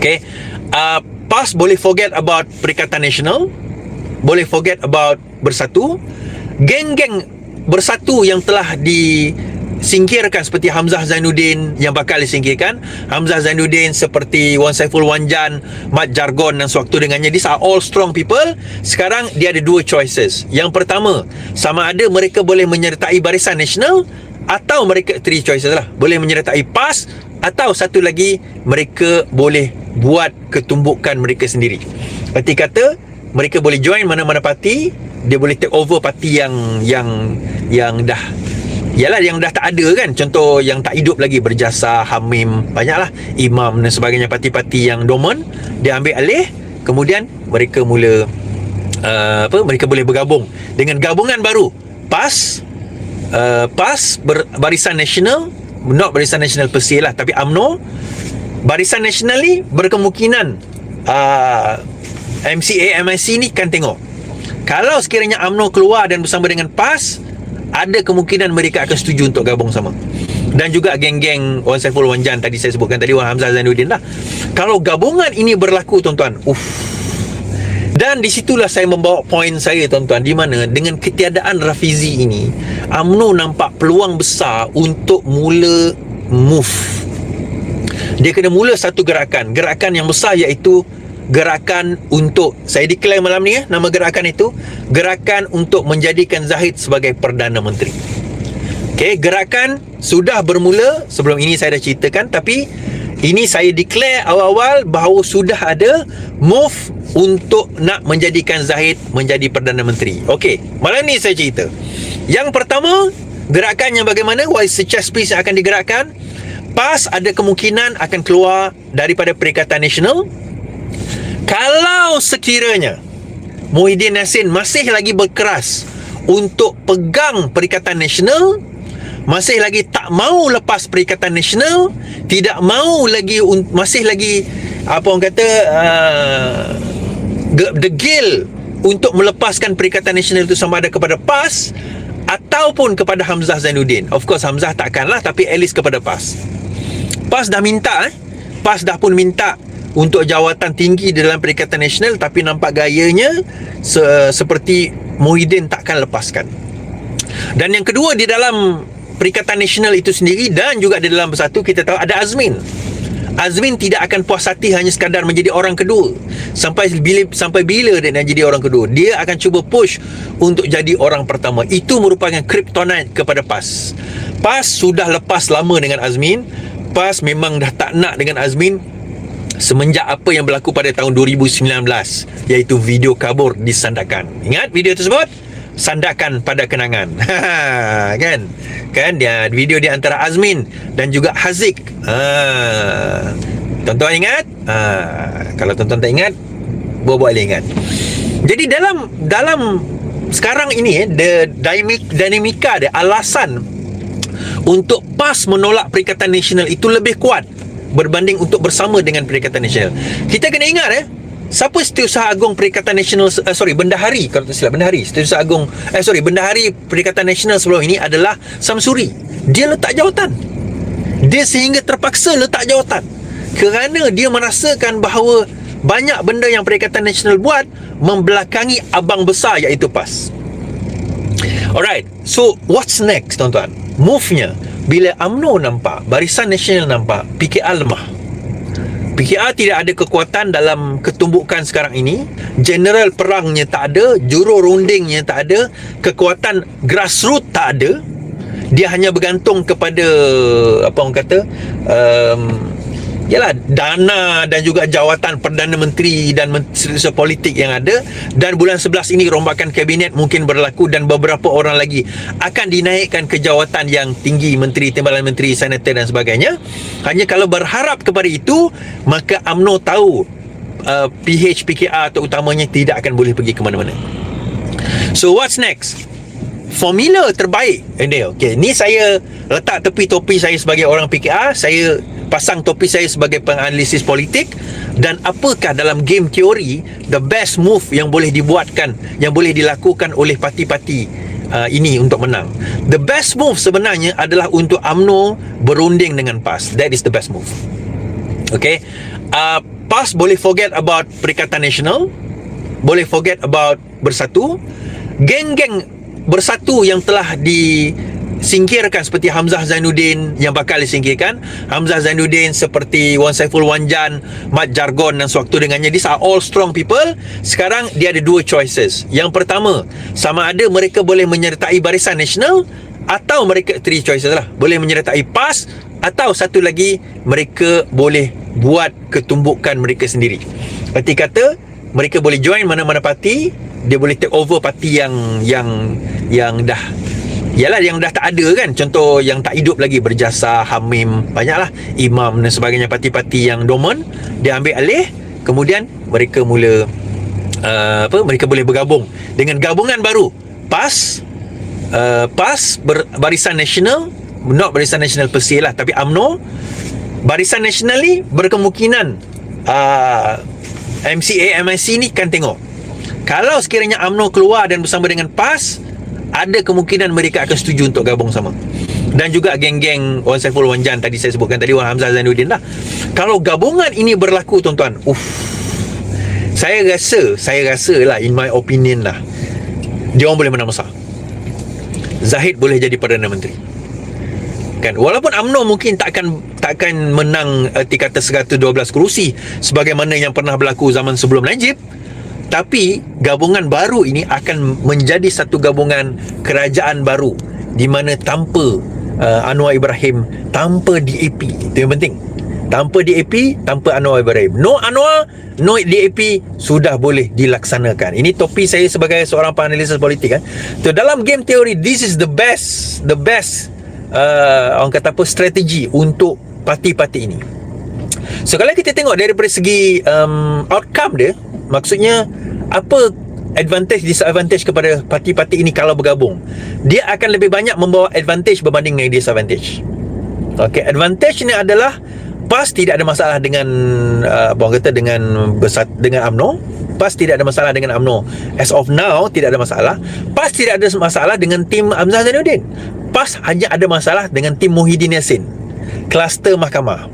Okay. Uh, PAS boleh forget about Perikatan Nasional. Boleh forget about Bersatu. Geng-geng Bersatu yang telah di singkirkan seperti Hamzah Zainuddin yang bakal disingkirkan Hamzah Zainuddin seperti Wan Saiful Wanjan Mat Jargon dan sewaktu dengannya these are all strong people sekarang dia ada dua choices yang pertama sama ada mereka boleh menyertai Barisan Nasional atau mereka three choices lah. Boleh menyertai PAS atau satu lagi mereka boleh buat ketumbukan mereka sendiri. Berarti kata mereka boleh join mana-mana parti dia boleh take over parti yang yang yang dah Yalah yang dah tak ada kan. Contoh yang tak hidup lagi Berjasa, Hamim Banyaklah. Imam dan sebagainya Parti-parti yang dormant Dia ambil alih. Kemudian Mereka mula uh, Apa Mereka boleh bergabung Dengan gabungan baru. PAS uh, PAS ber, Barisan Nasional Not Barisan Nasional per se lah Tapi UMNO Barisan Nasional ni Berkemungkinan uh, MCA, MIC ni kan tengok. Kalau sekiranya UMNO keluar Dan bersama dengan PAS ada kemungkinan mereka akan setuju untuk gabung sama. Dan juga geng-geng Wan Saiful Wanjan tadi saya sebutkan tadi Wan Hamzah Zainuddin lah. Kalau gabungan ini berlaku tuan-tuan uff dan di situlah saya membawa poin saya tuan-tuan. Di mana? Dengan ketiadaan Rafizi ini UMNO nampak peluang besar untuk mula move. Dia kena mula satu gerakan. Gerakan yang besar iaitu gerakan untuk saya declare malam ni ya nama gerakan itu gerakan untuk menjadikan Zahid sebagai Perdana Menteri. Okey, gerakan sudah bermula sebelum ini saya dah ceritakan tapi ini saya declare awal-awal bahawa sudah ada move untuk nak menjadikan Zahid menjadi Perdana Menteri. Okey, malam ni saya cerita. Yang pertama, gerakan yang bagaimana Wise yang akan digerakkan PAS ada kemungkinan akan keluar daripada Perikatan Nasional kalau sekiranya Muhyiddin Yassin masih lagi berkeras untuk pegang Perikatan Nasional masih lagi tak mau lepas Perikatan Nasional tidak mau lagi masih lagi apa orang kata uh, degil untuk melepaskan Perikatan Nasional itu sama ada kepada PAS ataupun kepada Hamzah Zainuddin. Of course Hamzah takkanlah tapi at least kepada PAS. PAS dah minta eh. PAS dah pun minta untuk jawatan tinggi dalam Perikatan Nasional tapi nampak gayanya se- seperti Muhyiddin takkan lepaskan. Dan yang kedua di dalam Perikatan Nasional itu sendiri dan juga di dalam bersatu kita tahu ada Azmin. Azmin tidak akan puas hati hanya sekadar menjadi orang kedua. Sampai bila sampai bila dia nak jadi orang kedua? Dia akan cuba push untuk jadi orang pertama. Itu merupakan kryptonite kepada PAS. PAS sudah lepas lama dengan Azmin. PAS memang dah tak nak dengan Azmin semenjak apa yang berlaku pada tahun 2019 iaitu video kabur disandakan. Ingat video tersebut? Sandakan pada kenangan. kan? Kan dia video di antara Azmin dan juga Haziq. Ha. Tuan-tuan ingat? Ha. kalau tuan-tuan tak ingat, buat-buat ingat. Jadi dalam dalam sekarang ini eh, the dynamic dinamika dia alasan untuk PAS menolak Perikatan Nasional itu lebih kuat berbanding untuk bersama dengan Perikatan Nasional. Kita kena ingat eh, siapa Setiausaha Agung Perikatan Nasional uh, sorry Bendahari kalau tak silap Bendahari Setiausaha Agung eh sorry Bendahari Perikatan Nasional sebelum ini adalah Samsuri. Dia letak jawatan. Dia sehingga terpaksa letak jawatan kerana dia merasakan bahawa banyak benda yang Perikatan Nasional buat membelakangi abang besar iaitu PAS. Alright, so what's next tuan-tuan? Move-nya bila UMNO nampak, Barisan Nasional nampak, PKR lemah. PKR tidak ada kekuatan dalam ketumbukan sekarang ini. General perangnya tak ada, juru rundingnya tak ada, kekuatan grassroots tak ada. Dia hanya bergantung kepada apa orang kata um, Yalah dana dan juga jawatan Perdana Menteri dan Menteri Politik yang ada. Dan bulan 11 ini rombakan kabinet mungkin berlaku dan beberapa orang lagi akan dinaikkan ke jawatan yang tinggi Menteri Timbalan Menteri Senator dan sebagainya. Hanya kalau berharap kepada itu maka AMNO tahu uh, PH PKR terutamanya tidak akan boleh pergi ke mana-mana. So what's next? Formula terbaik. Ini okey ni saya letak tepi topi saya sebagai orang PKR saya pasang topi saya sebagai penganalisis politik dan apakah dalam game teori the best move yang boleh dibuatkan yang boleh dilakukan oleh parti-parti uh, ini untuk menang. The best move sebenarnya adalah untuk AMNO berunding dengan PAS. That is the best move. Okay, uh, PAS boleh forget about Perikatan Nasional boleh forget about Bersatu. Geng-geng Bersatu yang telah di singkirkan seperti Hamzah Zainuddin yang bakal disingkirkan. Hamzah Zainuddin seperti Wan Saiful Wanjan Mat Jargon dan sewaktu dengannya. These are all strong people. Sekarang dia ada dua choices. Yang pertama sama ada mereka boleh menyertai Barisan Nasional atau mereka three choices lah. Boleh menyertai PAS atau satu lagi mereka boleh buat ketumbukan mereka sendiri. Berarti kata mereka boleh join mana-mana parti dia boleh take over parti yang yang yang dah Yalah yang dah tak ada kan. Contoh yang tak hidup lagi Berjasa, Hamim Banyaklah. Imam dan sebagainya Parti-parti yang dormant Dia ambil alih. Kemudian Mereka mula uh, Apa Mereka boleh bergabung. Dengan gabungan baru PAS uh, PAS ber, Barisan Nasional Not Barisan Nasional per se lah Tapi UMNO. Barisan Nasional ni Berkemungkinan uh, MCA, MIC ni kan tengok. Kalau sekiranya UMNO keluar Dan bersama dengan PAS ada kemungkinan mereka akan setuju untuk gabung sama. Dan juga geng-geng Wan Saiful Wan Jan tadi saya sebutkan tadi Wan Hamzah Zainuddin lah. Kalau gabungan ini berlaku tuan-tuan uff. Saya rasa saya rasa lah in my opinion lah dia orang boleh menang besar. Zahid boleh jadi Perdana Menteri. Kan? Walaupun AMNO mungkin takkan takkan menang erti kata 112 kerusi sebagaimana yang pernah berlaku zaman sebelum Najib tapi gabungan baru ini akan menjadi satu gabungan kerajaan baru di mana tanpa uh, Anwar Ibrahim tanpa DAP itu yang penting. Tanpa DAP tanpa Anwar Ibrahim. No Anwar no DAP sudah boleh dilaksanakan. Ini topi saya sebagai seorang panelis politik kan so dalam game teori this is the best the best uh, orang kata apa strategi untuk parti-parti ini. So kalau kita tengok daripada segi um, outcome dia maksudnya apa advantage disadvantage kepada parti-parti ini kalau bergabung? Dia akan lebih banyak membawa advantage berbanding dengan disadvantage. Okey advantage ni adalah PAS tidak ada masalah dengan uh, apa kata dengan besar dengan AMNO PAS tidak ada masalah dengan AMNO as of now tidak ada masalah. PAS tidak ada masalah dengan tim Hamzah Zainuddin. PAS hanya ada masalah dengan tim Muhyiddin Yassin. Kluster mahkamah.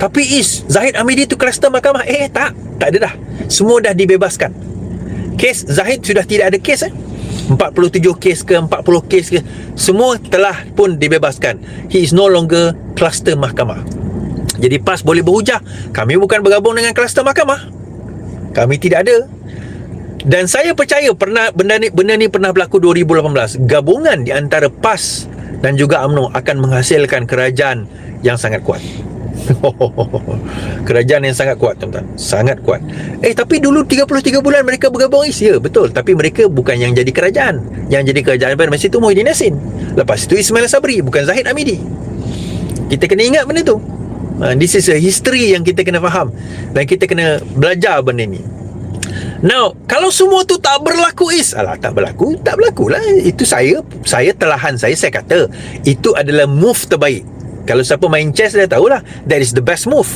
Tapi is Zahid Amidi tu kluster mahkamah? Eh tak. Tak ada dah semua dah dibebaskan. Kes Zahid sudah tidak ada kes eh? 47 kes ke 40 kes ke semua telah pun dibebaskan. He is no longer kluster mahkamah. Jadi PAS boleh berhujah. Kami bukan bergabung dengan kluster mahkamah. Kami tidak ada. Dan saya percaya pernah benda ni benda ni pernah berlaku 2018 gabungan di antara PAS dan juga UMNO akan menghasilkan kerajaan yang sangat kuat Kerajaan yang sangat kuat tuan-tuan. Sangat kuat. Eh tapi dulu 33 bulan mereka bergabung is Ya betul. Tapi mereka bukan yang jadi kerajaan. Yang jadi kerajaan pada masa itu Muhyiddin Yassin. Lepas itu Ismail Sabri Bukan Zahid Amidi. Kita kena ingat benda tu. Uh, This is a history yang kita kena faham. Dan kita kena belajar benda ni. Now, kalau semua tu tak berlaku is, alah tak berlaku, tak berlaku lah. Itu saya, saya telahan saya, saya kata itu adalah move terbaik kalau siapa main chess dia tahulah that is the best move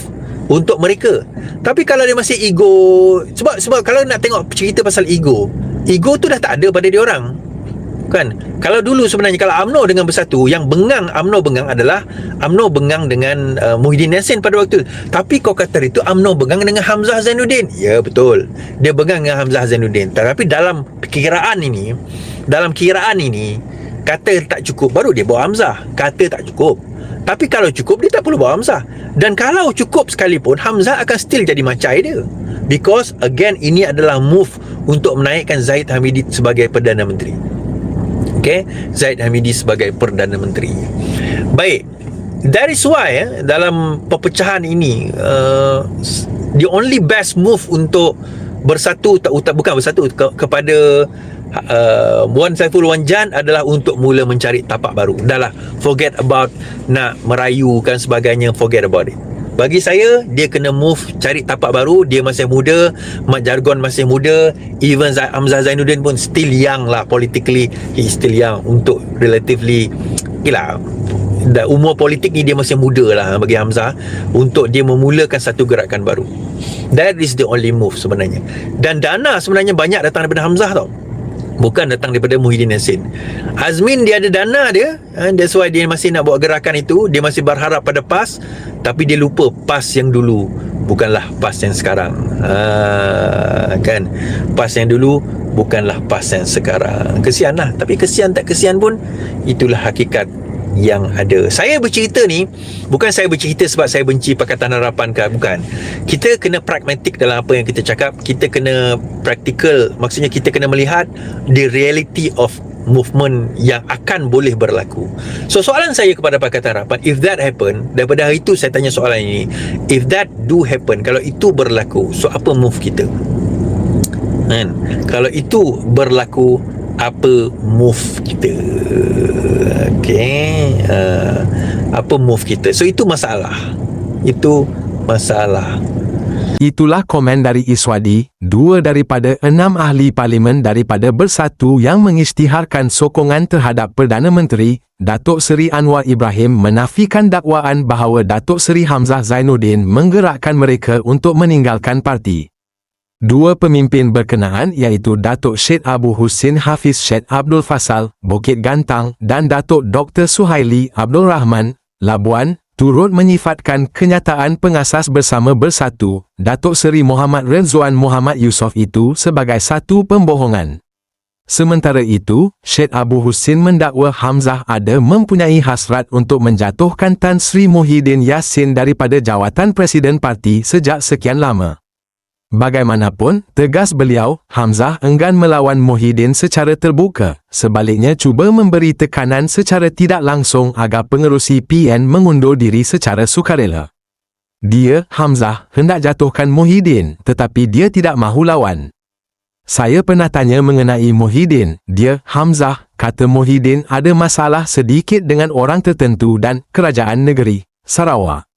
untuk mereka. Tapi kalau dia masih ego sebab sebab kalau nak tengok cerita pasal ego, ego tu dah tak ada pada dia orang. Kan? Kalau dulu sebenarnya kalau AMNO dengan bersatu, yang bengang AMNO bengang adalah AMNO bengang dengan uh, Muhyiddin Yassin pada waktu itu. Tapi kau kata itu AMNO bengang dengan Hamzah Zainuddin. Ya betul. Dia bengang dengan Hamzah Zainuddin. Tapi dalam kiraan ini, dalam kiraan ini kata tak cukup baru dia bawa Hamzah. Kata tak cukup. Tapi kalau cukup dia tak perlu bawa Hamzah. Dan kalau cukup sekalipun Hamzah akan still jadi macai dia. Because again ini adalah move untuk menaikkan Zaid Hamidi sebagai Perdana Menteri. Okay, Zaid Hamidi sebagai Perdana Menteri. Baik. That is why eh, dalam perpecahan ini uh, the only best move untuk bersatu tak bukan bersatu ke, kepada uh, Wan Saiful Wan Jan adalah untuk mula mencari tapak baru. Dahlah, forget about nak merayukan sebagainya, forget about it. Bagi saya, dia kena move cari tapak baru. Dia masih muda, Mat Jargon masih muda, even Hamzah Zainuddin pun still young lah politically. He still young untuk relatively gila. Dan umur politik ni dia masih muda lah bagi Hamzah untuk dia memulakan satu gerakan baru. That is the only move sebenarnya. Dan dana sebenarnya banyak datang daripada Hamzah tau bukan datang daripada Muhyiddin Yassin. Azmin dia ada dana dia. Ha, that's why dia masih nak buat gerakan itu. Dia masih berharap pada PAS tapi dia lupa PAS yang dulu. Bukanlah PAS yang sekarang. Ha, kan? PAS yang dulu bukanlah PAS yang sekarang. Kesian lah. Tapi kesian tak kesian pun itulah hakikat yang ada saya bercerita ni bukan saya bercerita sebab saya benci Pakatan Harapan ke bukan kita kena pragmatik dalam apa yang kita cakap kita kena practical maksudnya kita kena melihat the reality of movement yang akan boleh berlaku. So soalan saya kepada Pakatan Harapan, if that happen, daripada hari itu saya tanya soalan ini, if that do happen, kalau itu berlaku, so apa move kita? Kan? Kalau itu berlaku, apa move kita? Okay. Uh, apa move kita? So itu masalah. Itu masalah. Itulah komen dari Iswadi, dua daripada enam ahli parlimen daripada Bersatu yang mengisytiharkan sokongan terhadap Perdana Menteri, Datuk Seri Anwar Ibrahim menafikan dakwaan bahawa Datuk Seri Hamzah Zainuddin menggerakkan mereka untuk meninggalkan parti. Dua pemimpin berkenaan iaitu Datuk Syed Abu Husin Hafiz Syed Abdul Fasal, Bukit Gantang dan Datuk Dr. Suhaili Abdul Rahman, Labuan, turut menyifatkan kenyataan pengasas bersama bersatu Datuk Seri Muhammad Rezwan Muhammad Yusof itu sebagai satu pembohongan. Sementara itu, Syed Abu Husin mendakwa Hamzah ada mempunyai hasrat untuk menjatuhkan Tan Sri Muhyiddin Yassin daripada jawatan Presiden Parti sejak sekian lama. Bagaimanapun, tegas beliau, Hamzah enggan melawan Muhyiddin secara terbuka, sebaliknya cuba memberi tekanan secara tidak langsung agar pengerusi PN mengundur diri secara sukarela. Dia, Hamzah, hendak jatuhkan Muhyiddin, tetapi dia tidak mahu lawan. Saya pernah tanya mengenai Muhyiddin, dia, Hamzah, kata Muhyiddin ada masalah sedikit dengan orang tertentu dan kerajaan negeri, Sarawak.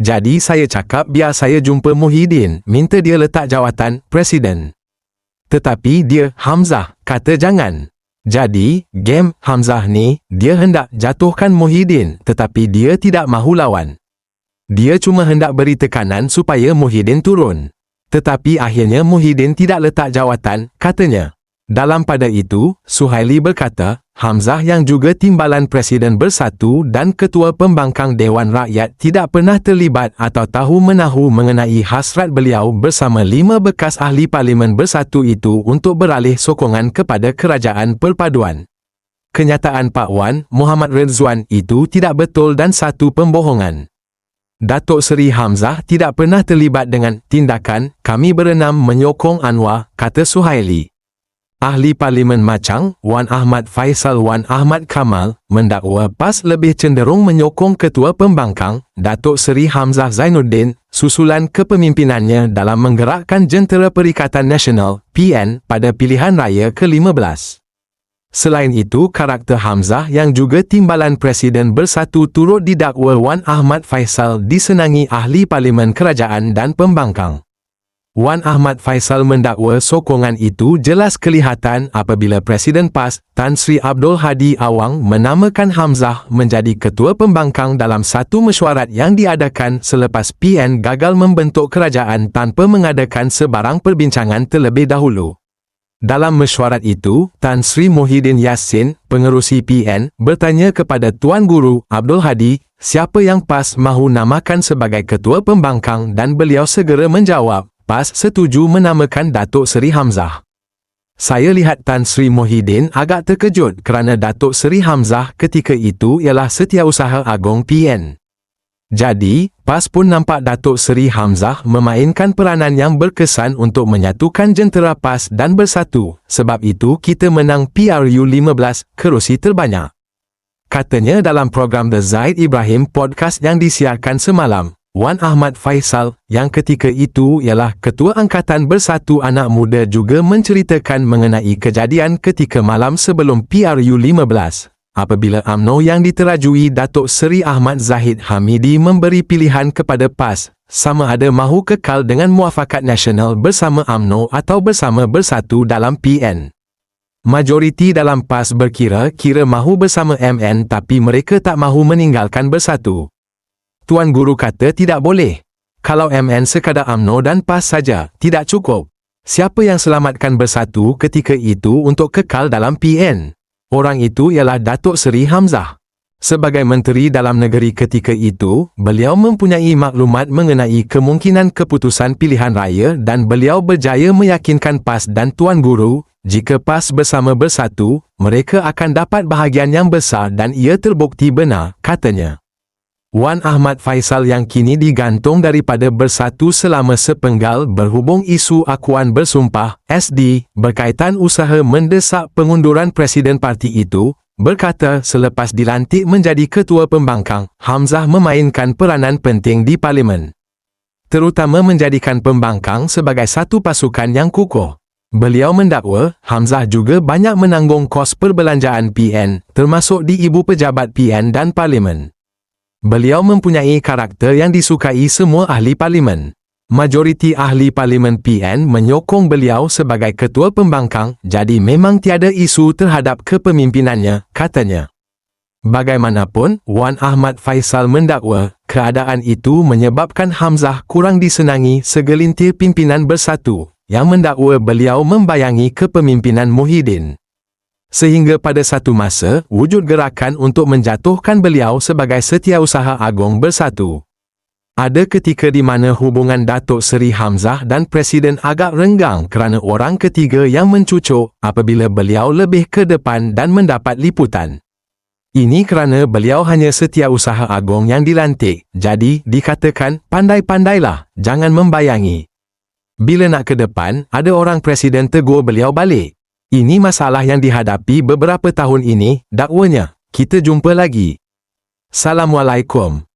Jadi saya cakap biar saya jumpa Muhyiddin, minta dia letak jawatan Presiden. Tetapi dia, Hamzah, kata jangan. Jadi, game Hamzah ni, dia hendak jatuhkan Muhyiddin tetapi dia tidak mahu lawan. Dia cuma hendak beri tekanan supaya Muhyiddin turun. Tetapi akhirnya Muhyiddin tidak letak jawatan, katanya. Dalam pada itu, Suhaili berkata, Hamzah yang juga timbalan Presiden Bersatu dan Ketua Pembangkang Dewan Rakyat tidak pernah terlibat atau tahu menahu mengenai hasrat beliau bersama lima bekas ahli Parlimen Bersatu itu untuk beralih sokongan kepada Kerajaan Perpaduan. Kenyataan Pak Wan, Muhammad Rezwan itu tidak betul dan satu pembohongan. Datuk Seri Hamzah tidak pernah terlibat dengan tindakan kami berenam menyokong Anwar, kata Suhaili. Ahli Parlimen Macang, Wan Ahmad Faisal Wan Ahmad Kamal, mendakwa PAS lebih cenderung menyokong Ketua Pembangkang, Datuk Seri Hamzah Zainuddin, susulan kepemimpinannya dalam menggerakkan Jentera Perikatan Nasional, PN, pada pilihan raya ke-15. Selain itu, karakter Hamzah yang juga timbalan Presiden Bersatu turut didakwa Wan Ahmad Faisal disenangi ahli Parlimen Kerajaan dan Pembangkang. Wan Ahmad Faisal mendakwa sokongan itu jelas kelihatan apabila Presiden PAS, Tan Sri Abdul Hadi Awang menamakan Hamzah menjadi Ketua Pembangkang dalam satu mesyuarat yang diadakan selepas PN gagal membentuk kerajaan tanpa mengadakan sebarang perbincangan terlebih dahulu. Dalam mesyuarat itu, Tan Sri Muhyiddin Yassin, pengerusi PN, bertanya kepada Tuan Guru Abdul Hadi, siapa yang PAS mahu namakan sebagai Ketua Pembangkang dan beliau segera menjawab, PAS setuju menamakan Datuk Seri Hamzah. Saya lihat Tan Sri Muhyiddin agak terkejut kerana Datuk Seri Hamzah ketika itu ialah Setiausaha Agong PN. Jadi, PAS pun nampak Datuk Seri Hamzah memainkan peranan yang berkesan untuk menyatukan jentera PAS dan bersatu. Sebab itu kita menang PRU 15, kerusi terbanyak. Katanya dalam program The Zaid Ibrahim podcast yang disiarkan semalam. Wan Ahmad Faisal, yang ketika itu ialah Ketua Angkatan Bersatu Anak Muda juga menceritakan mengenai kejadian ketika malam sebelum PRU 15. Apabila AMNO yang diterajui Datuk Seri Ahmad Zahid Hamidi memberi pilihan kepada PAS, sama ada mahu kekal dengan muafakat nasional bersama AMNO atau bersama bersatu dalam PN. Majoriti dalam PAS berkira kira mahu bersama MN tapi mereka tak mahu meninggalkan bersatu. Tuan Guru kata tidak boleh. Kalau MN sekadar AMNO dan PAS saja, tidak cukup. Siapa yang selamatkan bersatu ketika itu untuk kekal dalam PN? Orang itu ialah Datuk Seri Hamzah. Sebagai Menteri Dalam Negeri ketika itu, beliau mempunyai maklumat mengenai kemungkinan keputusan pilihan raya dan beliau berjaya meyakinkan PAS dan Tuan Guru, jika PAS bersama bersatu, mereka akan dapat bahagian yang besar dan ia terbukti benar, katanya. Wan Ahmad Faisal yang kini digantung daripada bersatu selama sepenggal berhubung isu akuan bersumpah, SD, berkaitan usaha mendesak pengunduran Presiden parti itu, berkata selepas dilantik menjadi ketua pembangkang, Hamzah memainkan peranan penting di parlimen. Terutama menjadikan pembangkang sebagai satu pasukan yang kukuh. Beliau mendakwa, Hamzah juga banyak menanggung kos perbelanjaan PN, termasuk di ibu pejabat PN dan parlimen. Beliau mempunyai karakter yang disukai semua ahli parlimen. Majoriti ahli parlimen PN menyokong beliau sebagai ketua pembangkang, jadi memang tiada isu terhadap kepemimpinannya, katanya. Bagaimanapun, Wan Ahmad Faisal mendakwa, keadaan itu menyebabkan Hamzah kurang disenangi segelintir pimpinan bersatu, yang mendakwa beliau membayangi kepemimpinan Muhyiddin. Sehingga pada satu masa, wujud gerakan untuk menjatuhkan beliau sebagai setiausaha agung bersatu. Ada ketika di mana hubungan Datuk Seri Hamzah dan Presiden agak renggang kerana orang ketiga yang mencucuk apabila beliau lebih ke depan dan mendapat liputan. Ini kerana beliau hanya setiausaha agung yang dilantik, jadi dikatakan pandai-pandailah, jangan membayangi. Bila nak ke depan, ada orang Presiden tegur beliau balik. Ini masalah yang dihadapi beberapa tahun ini, dakwanya. Kita jumpa lagi. Assalamualaikum.